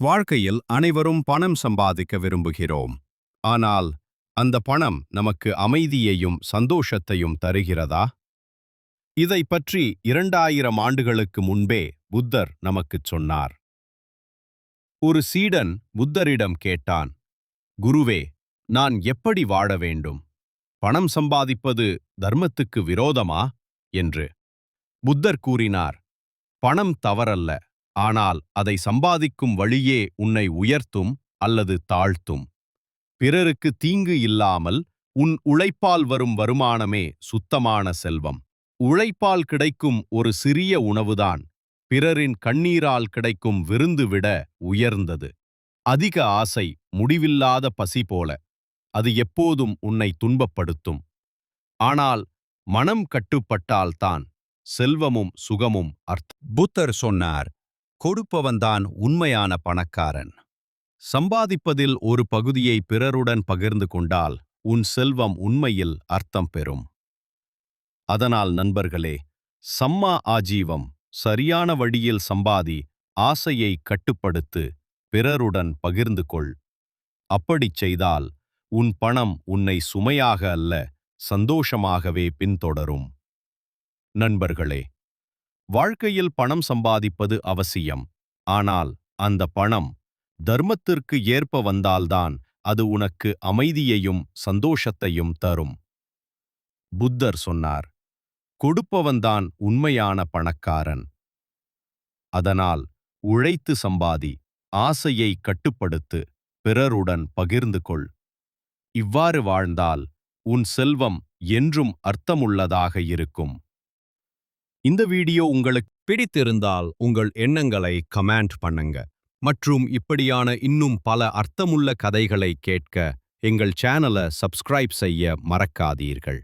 வாழ்க்கையில் அனைவரும் பணம் சம்பாதிக்க விரும்புகிறோம். ஆனால் அந்த பணம் நமக்கு அமைதியையும் சந்தோஷத்தையும் தருகிறதா? இதை பற்றி இரண்டாயிரம் ஆண்டுகளுக்கு முன்பே புத்தர் நமக்குச் சொன்னார். ஒரு சீடன் புத்தரிடம் கேட்டான் குருவே நான் எப்படி வாழ வேண்டும்? பணம் சம்பாதிப்பது தர்மத்துக்கு விரோதமா? என்று. புத்தர் கூறினார் பணம் தவறல்ல. ஆனால் அதை சம்பாதிக்கும் வழியே உன்னை உயர்த்தும் அல்லது தாழ்த்தும். பிறருக்கு தீங்கு இல்லாமல் உன் உழைப்பால் வரும் வருமானமே சுத்தமான செல்வம். உழைப்பால் கிடைக்கும் ஒரு சிறிய உணவுதான். பிறரின் கண்ணீரால் கிடைக்கும் விருந்து விட உயர்ந்தது. அதிக ஆசை முடிவில்லாத பசி போல. அது எப்போதும் உன்னை துன்பப்படுத்தும். ஆனால் மனம் கட்டுப்பட்டால்தான் செல்வமும் சுகமும் அர்த்த புத்தர் சொன்னார் கொடுப்பவன்தான் உண்மையான பணக்காரன். சம்பாதிப்பதில் ஒரு பகுதியை பிறருடன் பகிர்ந்து கொண்டால் உன் செல்வம் உண்மையில் அர்த்தம் பெறும். அதனால் நண்பர்களே சம்மா ஆஜீவம் சரியான வழியில் சம்பாதி ஆசையை கட்டுப்படுத்து பிறருடன் பகிர்ந்து கொள். அப்படிச் செய்தால் உன் பணம் உன்னை சுமையாக அல்ல சந்தோஷமாகவே பின்தொடரும். நண்பர்களே வாழ்க்கையில் பணம் சம்பாதிப்பது அவசியம். ஆனால் அந்த பணம் தர்மத்திற்கு ஏற்ப வந்தால்தான் அது உனக்கு அமைதியையும் சந்தோஷத்தையும் தரும். புத்தர் சொன்னார் கொடுப்பவன்தான் உண்மையான பணக்காரன். அதனால் உழைத்து சம்பாதி ஆசையை கட்டுப்படுத்து பிறருடன் பகிர்ந்து கொள் இவ்வாறு வாழ்ந்தால் உன் செல்வம் என்றும் அர்த்தமுள்ளதாக இருக்கும். இந்த வீடியோ உங்களுக்கு பிடித்திருந்தால் உங்கள் எண்ணங்களை கமெண்ட் பண்ணுங்க. மற்றும் இப்படியான இன்னும் பல அர்த்தமுள்ள கதைகளை கேட்க எங்கள் சேனலை சப்ஸ்கிரைப் செய்ய மறக்காதீர்கள்.